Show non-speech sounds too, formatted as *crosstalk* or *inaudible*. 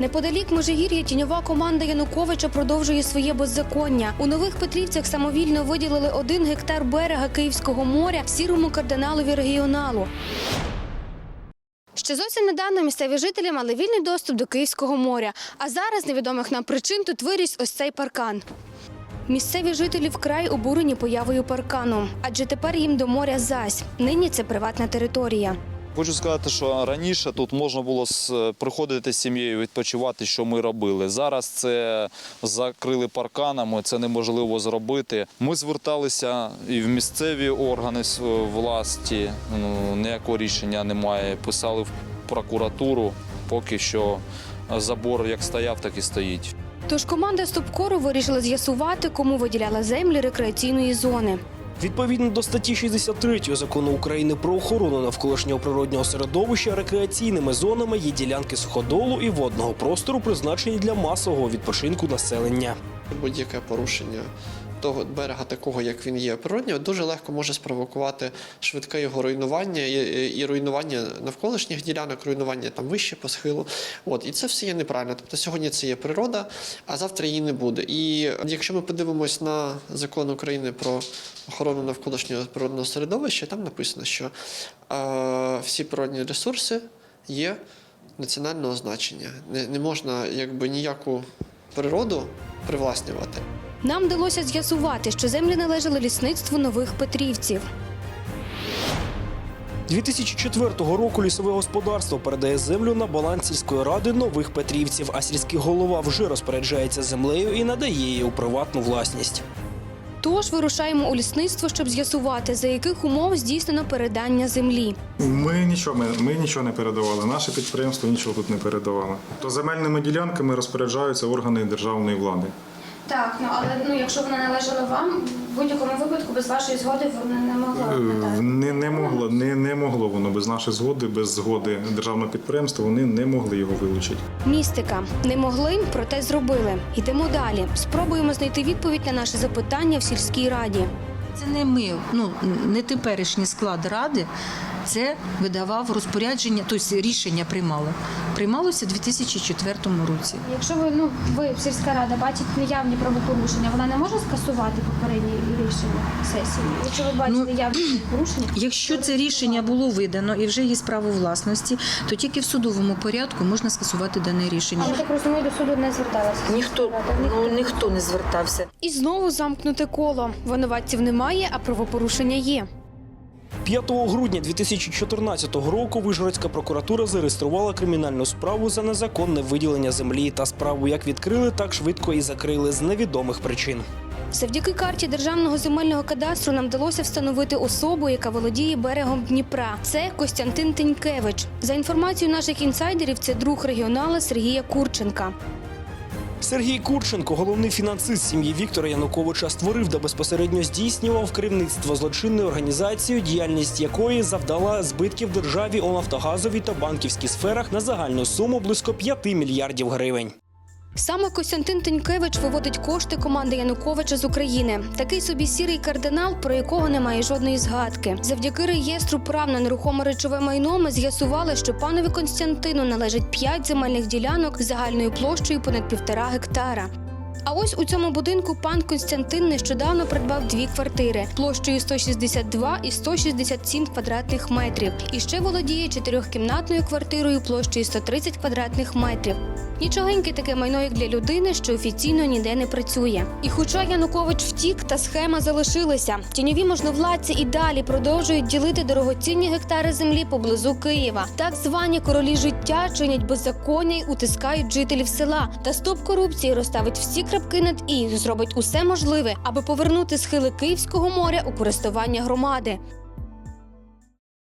Неподалік Межигір'я тіньова команда Януковича продовжує своє беззаконня. У нових Петрівцях самовільно виділили один гектар берега Київського моря сірому кардиналові регіоналу. Ще зовсім недавно місцеві жителі мали вільний доступ до Київського моря. А зараз, невідомих нам причин, тут виріс ось цей паркан. Місцеві жителі вкрай обурені появою паркану, адже тепер їм до моря зась. Нині це приватна територія. Хочу сказати, що раніше тут можна було приходити з сім'єю відпочивати, що ми робили. Зараз це закрили парканами, це неможливо зробити. Ми зверталися і в місцеві органи власті. Ну, ніякого рішення немає. Писали в прокуратуру. Поки що забор як стояв, так і стоїть. Тож команда Стопкору вирішила з'ясувати, кому виділяла землі рекреаційної зони. Відповідно до статті 63 закону України про охорону навколишнього природнього середовища, рекреаційними зонами є ділянки суходолу і водного простору, призначені для масового відпочинку населення. Будь-яке порушення того берега, такого як він є природньо, дуже легко може спровокувати швидке його руйнування і, руйнування навколишніх ділянок, руйнування там вище по схилу. От і це все є неправильно. Тобто сьогодні це є природа, а завтра її не буде. І якщо ми подивимось на закон України про охорону навколишнього природного середовища, там написано, що е, всі природні ресурси є національного значення. Не, не можна якби ніяку природу привласнювати. Нам вдалося з'ясувати, що землі належали лісництву нових Петрівців. 2004 року лісове господарство передає землю на баланс сільської ради нових петрівців, а сільський голова вже розпоряджається землею і надає її у приватну власність. Тож вирушаємо у лісництво, щоб з'ясувати, за яких умов здійснено передання землі. Ми нічого, ми, ми нічого не передавали. Наше підприємство нічого тут не передавало. То земельними ділянками розпоряджаються органи державної влади. Так, ну але ну якщо вона належала вам, в будь-якому випадку без вашої згоди вона не могла Е, Не, не могло, не, не могло воно без нашої згоди, без згоди державного підприємства. Вони не могли його вилучити. Містика не могли, проте зробили. Йдемо далі. Спробуємо знайти відповідь на наше запитання в сільській раді. Це не ми, ну не теперішній склад ради. Це видавав розпорядження, тобто рішення приймало. Приймалося у 2004 році. Якщо ви ну ви сільська рада бачите неявні правопорушення, вона не може скасувати попередні рішення сесії. Якщо ви бачите Ну, явні *clears throat* порушення, Якщо це рішення було видано і вже є справа власності, то тільки в судовому порядку можна скасувати дане рішення. але так розумію, до суду не зверталася. Ніхто ну ніхто не звертався. І знову замкнуте коло. Винуватців немає, а правопорушення є. 5 грудня 2014 року Вишгородська прокуратура зареєструвала кримінальну справу за незаконне виділення землі та справу як відкрили, так швидко і закрили з невідомих причин. Завдяки карті державного земельного кадастру нам вдалося встановити особу, яка володіє берегом Дніпра. Це Костянтин Тенькевич. За інформацією наших інсайдерів, це друг регіонала Сергія Курченка. Сергій Курченко, головний фінансист сім'ї Віктора Януковича, створив та безпосередньо здійснював керівництво злочинної організації, діяльність якої завдала збитків державі у нафтогазовій та банківській сферах на загальну суму близько 5 мільярдів гривень. Саме Костянтин Тенькевич виводить кошти команди Януковича з України. Такий собі сірий кардинал, про якого немає жодної згадки. Завдяки реєстру прав на нерухоме речове майно ми з'ясували, що панові Константину належить 5 земельних ділянок загальною площею понад півтора гектара. А ось у цьому будинку пан Константин нещодавно придбав дві квартири площею 162 і 167 квадратних метрів. І ще володіє чотирьохкімнатною квартирою площею 130 квадратних метрів. Нічогеньке таке майно як для людини, що офіційно ніде не працює. І хоча Янукович втік, та схема залишилася. Тіньові можновладці і далі продовжують ділити дорогоцінні гектари землі поблизу Києва. Так звані королі життя чинять беззаконня й утискають жителів села. Та стоп корупції розставить всі крапки над і зробить усе можливе, аби повернути схили Київського моря у користування громади.